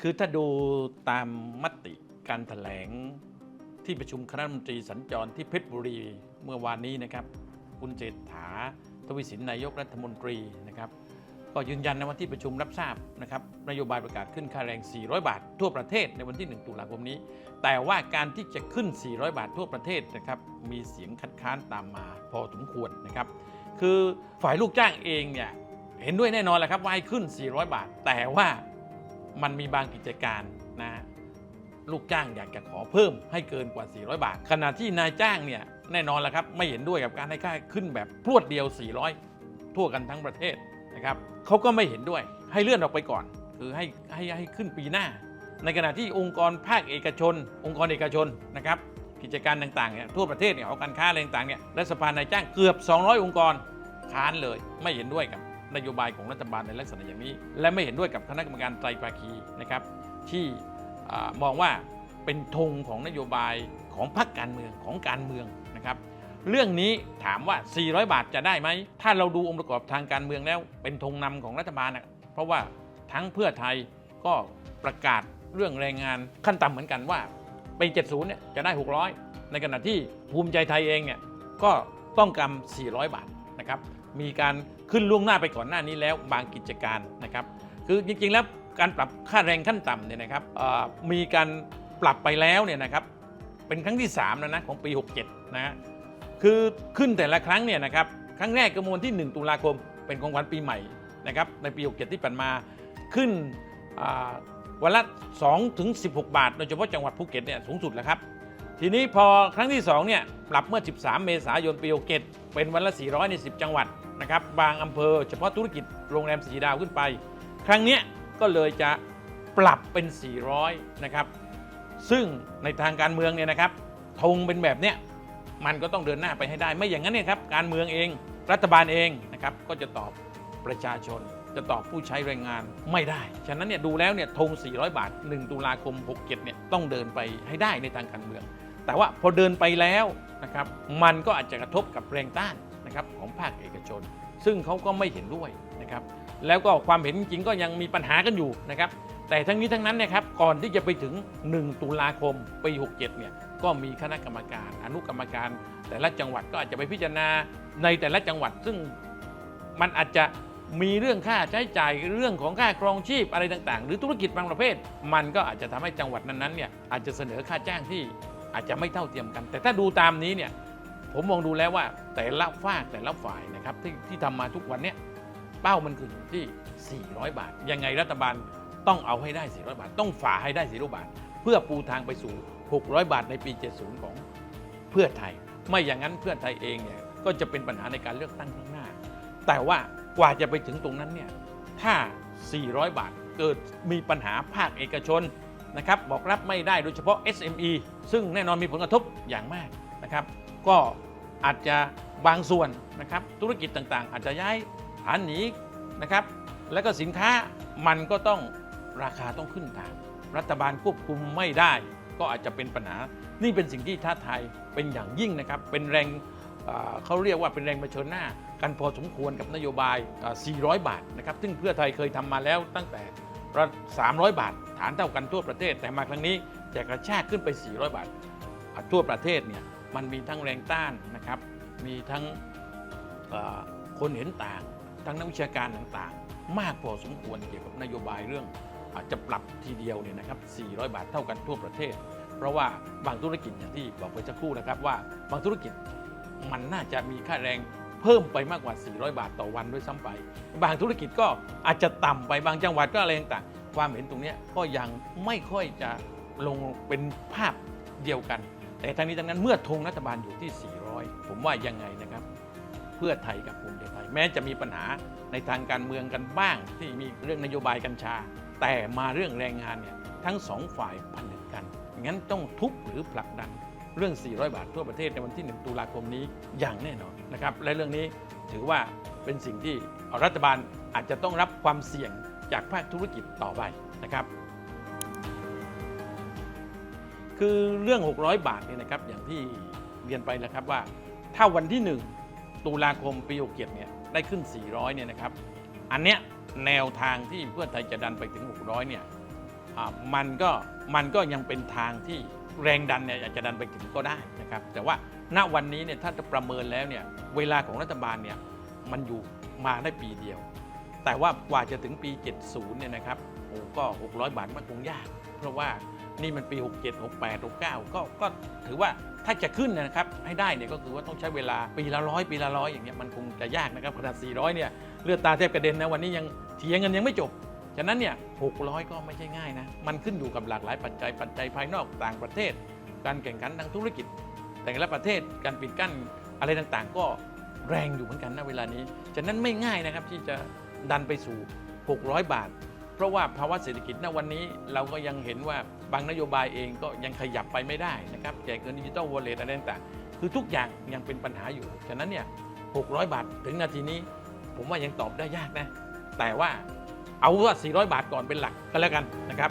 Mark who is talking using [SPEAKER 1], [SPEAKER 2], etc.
[SPEAKER 1] คือถ้าดูตามมติการแถลงที่ประชุมคณะรัฐมนตรีสัญจรที่เพชรบุรีเมื่อวานนี้นะครับ คุณเศรษฐาทวีสินนายกรัฐมนตรีนะครับก็ยืนยันในวันที่ประชุมรับทราบนะครับนโยบายประกาศขึ้นค่าแรง 400 บาท ทั่วประเทศในวันที่ 1 ตุลาคมนี้ แต่ว่าการที่จะขึ้น 400 บาททั่วประเทศนะครับมีเสียงคัดค้านตามมาพอสมควรนะครับ คือฝ่ายลูกจ้างเองเนี่ยเห็นด้วยแน่นอนแหละครับว่าให้ขึ้น 400 บาท แต่ว่า มันมีบางกิจการนะลูกจ้างอยากจะขอเพิ่มให้เกินกว่า 400 บาท ขณะที่นายจ้างเนี่ยแน่นอนแหละครับไม่เห็นด้วยกับการให้ค่าขึ้นแบบพรวดเดียว 400 ทั่วกันทั้งประเทศนะครับเขาก็ไม่เห็นด้วยให้เลื่อนออกไปก่อน คือให้ให้ให้ขึ้นปีหน้า ในขณะที่องค์กรภาคเอกชน องค์กรเอกชนนะครับกิจการต่างๆเนี่ยทั่วประเทศเนี่ยหอการค้าอะไรต่างๆเนี่ยและสภานายจ้างเกือบ 200 องค์กรค้านเลยไม่เห็นด้วยกับ นโยบายของรัฐบาลในลักษณะอย่างนี้ และไม่เห็นด้วยกับคณะกรรมการไตรภาคีนะครับ ที่มองว่าเป็นธงของนโยบายของพรรคการเมืองของการเมืองนะครับ เรื่องนี้ถามว่า 400 บาทจะได้ไหม ถ้าเราดูองค์ประกอบทางการเมืองแล้ว เป็นธงนำของรัฐบาลนะเพราะว่าทั้งเพื่อไทยก็ประกาศเรื่องแรงงานขั้นต่ำเหมือนกันว่าปี 70 เนี่ยจะได้ 600 ในขณะที่ภูมิใจไทยเองเนี่ยก็ต้องกำ400 บาทนะครับ มีการ ขึ้นล่วงหน้าไปก่อนหน้านี้แล้วบางกิจการนะครับ คือจริงๆแล้วการปรับค่าแรงขั้นต่ำเนี่ยนะครับมีการปรับไปแล้วเนี่ยนะครับเป็นครั้งที่3แล้วนะของปี 67 นะฮะคือขึ้นแต่ละครั้งเนี่ยนะครับครั้งแรกก็เมื่อวันที่ 1 ตุลาคม เป็นของขวัญปีใหม่นะครับในปี 67 ที่ผ่านมาขึ้นวันละ2ถึง16 บาท โดยเฉพาะจังหวัดภูเก็ตเนี่ยสูงสุดแล้วครับ ทีนี้พอครั้งที่2เนี่ยปรับเมื่อ 13 เมษายนปี67เป็นวันละ 400 ใน 10 จังหวัดนะครับบางอำเภอเฉพาะธุรกิจโรงแรมสีดาวขึ้นไป ครั้งนี้ก็เลยจะปรับเป็น 400 นะครับ ซึ่งในทางการเมืองเนี่ยนะครับธงเป็นแบบเนี้ยมันก็ต้องเดินหน้าไปให้ได้ ไม่อย่างนั้นเนี่ยครับการเมืองเองรัฐบาลเองนะครับก็จะตอบประชาชน จะตอบผู้ใช้แรงงานไม่ได้ ฉะนั้นเนี่ยดูแล้วเนี่ยธง 400 บาท 1 ตุลาคม 67 เนี่ยต้องเดินไปให้ได้ในทางการเมือง แต่ว่าพอเดินไปแล้วนะครับมันก็อาจจะกระทบกับแรงต้านนะครับของภาคเอกชน ซึ่งเขาก็ไม่เห็นด้วยนะครับแล้วก็ความเห็นจริงก็ยังมีปัญหากันอยู่นะครับแต่ทั้งนี้ทั้งนั้นนะครับก่อนที่จะไปถึง 1 ตุลาคมปี67เนี่ยก็มีคณะกรรมการ อนุกรรมการ แต่ละจังหวัดก็อาจจะไปพิจารณาในแต่ละจังหวัด ซึ่งมันอาจจะมีเรื่องค่าใช้จ่ายเรื่องของค่าครองชีพอะไรต่างๆ หรือธุรกิจบางประเภท มันก็อาจจะทำให้จังหวัดนั้นๆเนี่ยอาจจะเสนอค่าจ้างที่ อาจจะไม่เท่าเทียมกัน แต่ถ้าดูตามนี้เนี่ยผมมองดูแล้วว่าแต่ละฝากแต่ละฝ่ายนะครับที่ที่ทำมาทุกวันเนี่ยเป้ามันคืออยู่ที่ 400 บาท ยังไงรัฐบาลต้องเอาให้ได้ 400 บาท ต้องฝ่าให้ได้ 400 บาท เพื่อปูทางไปสู่ 600 บาทในปี 70 ของเพื่อไทย ไม่อย่างนั้นเพื่อไทยเองเนี่ยก็จะเป็นปัญหาในการเลือกตั้งข้างหน้า แต่ว่ากว่าจะไปถึงตรงนั้นเนี่ยถ้า 400 บาทเกิดมีปัญหาภาคเอกชน นะครับบอกรับไม่ได้โดยเฉพาะ SME ซึ่งแน่นอนมีผลกระทบอย่างมากนะครับ ก็อาจจะบางส่วนนะครับธุรกิจต่างๆ อาจจะย้ายฐานหนีนะครับ แล้วก็สินค้ามันก็ต้องราคาต้องขึ้นตาม รัฐบาลควบคุมไม่ได้ ก็อาจจะเป็นปัญหา นี่เป็นสิ่งที่ท้าทายเป็นอย่างยิ่งนะครับ เป็นแรงเเขาเรียกว่าเป็นแรงเผชิญหน้า กันพอสมควรกับนโยบาย 400 บาทนะครับ ซึ่งเพื่อไทยเคยทำมาแล้วตั้งแต่ ระ300 บาท ฐานเท่ากันทั่วประเทศ แต่มาครั้งนี้จะกระชากขึ้นไป 400 บาท ทั่วประเทศเนี่ยมันมีทั้งแรงต้านนะครับ มีทั้งคนเห็นต่าง ทั้งนักวิชาการต่างๆ มากพอสมควรเกี่ยวกับนโยบายเรื่องอาจจะปรับทีเดียวเนี่ยนะครับ 400 บาทเท่ากันทั่วประเทศ เพราะว่าบางธุรกิจอย่างที่บอกไปสักครู่นะครับว่าบางธุรกิจมันน่าจะมีค่าแรง เพิ่มไปมากกว่า 400 บาทต่อวันด้วยซ้ำไป บางธุรกิจก็อาจจะต่ำไปบางจังหวัดก็อะไรต่างๆความเห็นตรงนี้ก็ยังไม่ค่อยจะลงเป็นภาพเดียวกัน แต่ทั้งนี้ทั้งนั้นเมื่อธงรัฐบาลอยู่ที่ 400 ผมว่ายังไงนะครับ เพื่อไทยกับภูมิใจไทย แม้จะมีปัญหาในทางการเมืองกันบ้าง ที่มีเรื่องนโยบายกัญชา แต่มาเรื่องแรงงานเนี่ยทั้งสองฝ่ายผนึกกันงั้นต้องทุบหรือผลักดัน เรื่อง 400 บาททั่วประเทศในวันที่ 1 ตุลาคมนี้อย่างแน่นอนนะครับ และเรื่องนี้ถือว่าเป็นสิ่งที่รัฐบาลอาจจะต้องรับความเสี่ยงจากภาคธุรกิจต่อไปนะครับ คือเรื่อง 600 บาทเนี่ยนะครับ อย่างที่เรียนไปแล้วครับว่า ถ้าวันที่ 1 ตุลาคมปี67เนี่ยได้ขึ้น 400 เนี่ยนะครับ อันเนี้ยแนวทางที่เพื่อไทยจะดันไปถึง 600 เนี่ย มันก็มันก็ยังเป็นทางที่แรงดันเนี่ยอาจจะดันไปถึงก็ได้นะครับ แต่ว่าณวันนี้เนี่ยถ้าจะประเมินแล้วเนี่ยเวลาของรัฐบาลเนี่ยมันอยู่มาได้ปีเดียว แต่ว่ากว่าจะถึงปี 70เนี่ยนะครับโอ้ก็ 600 บาทมันคงยาก เพราะว่านี่มันปี 67 68 69 ก็ก็ถือว่าถ้าจะขึ้นนะครับให้ได้เนี่ยก็คือว่าต้องใช้เวลาปีละร้อยปีละร้อยอย่างเงี้ยมันคงจะยากนะครับขนาด400เนี่ยเลือดตาแทบกระเด็นนะวันนี้ยังเถียงกันยังไม่จบ ฉะนั้นเนี่ย600 ก็ไม่ใช่ง่ายนะ มันขึ้นอยู่กับหลากหลายปัจจัย ปัจจัยภายนอกต่างประเทศ การแข่งขันทางธุรกิจ แต่ละประเทศการปิดกั้นอะไรต่างๆ ก็แรงอยู่เหมือนกันนะเวลานี้ ฉะนั้นไม่ง่ายนะครับที่จะดันไปสู่ 600 บาท เพราะว่าภาวะเศรษฐกิจณวันนี้เราก็ยังเห็นว่าบางนโยบายเองก็ยังขยับไปไม่ได้นะครับแจกเงินดิจิตอลวอลเล็ตอะไรต่างๆ คือทุกอย่างยังเป็นปัญหาอยู่ ฉะนั้นเนี่ย 600 บาทถึงนาทีนี้ ผมว่ายังตอบได้ยากนะ แต่ว่า เอาว่า 400 บาทก่อนเป็นหลักก็แล้วกันนะครับ